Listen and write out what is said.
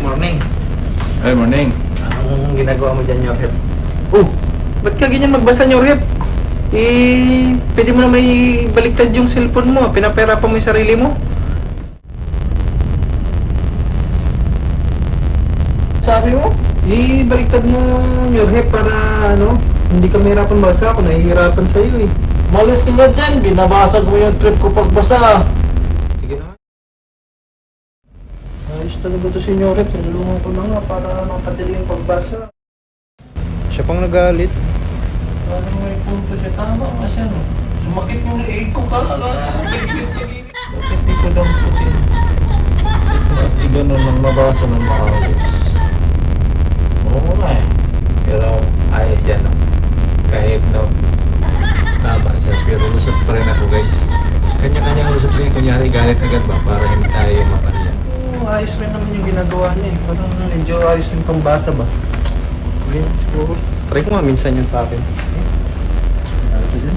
morning. Good morning. Anong ginagawa mo dyan, Yorhep? Oh, ba't ka ganyan magbasa, Yorhep? Eh, pwede mo naman ibaliktad yung cellphone mo. Pinapera pa mo yung sarili mo. Sabi mo? Eh, baliktad mo, Yorhep, para ano, hindi ka mahirapan basa. Ako nahihirapan sa'yo eh. Malis ka nga dyan, binabasag mo yung trip ko pagbasa. Sige na. Talaga to si Yorhep. Nalulungan ko na nga para mapadali yung pagbasa. Siya pang nagalit. Ano may punto siya? Tama nga siya, no? Sumakit yung leeg ko ka. Bakit di ko lang putin? Ba't di ganun nang mabasa ng maayos? Oo nga eh. Pero ayos yan, no? Kahit no, tama siya. Pero lusot pa rin ako, guys. Kanya-kanyang lusot rin. Kunyari, galit agad ba? Para hindi tayo mapanya. Oo, ayos rin naman yung ginagawa niya eh. Parang medyo ayos yung pambasa ba? Hindi, siguro. Try ko nga minsan yan sa akin. Ano to dyan?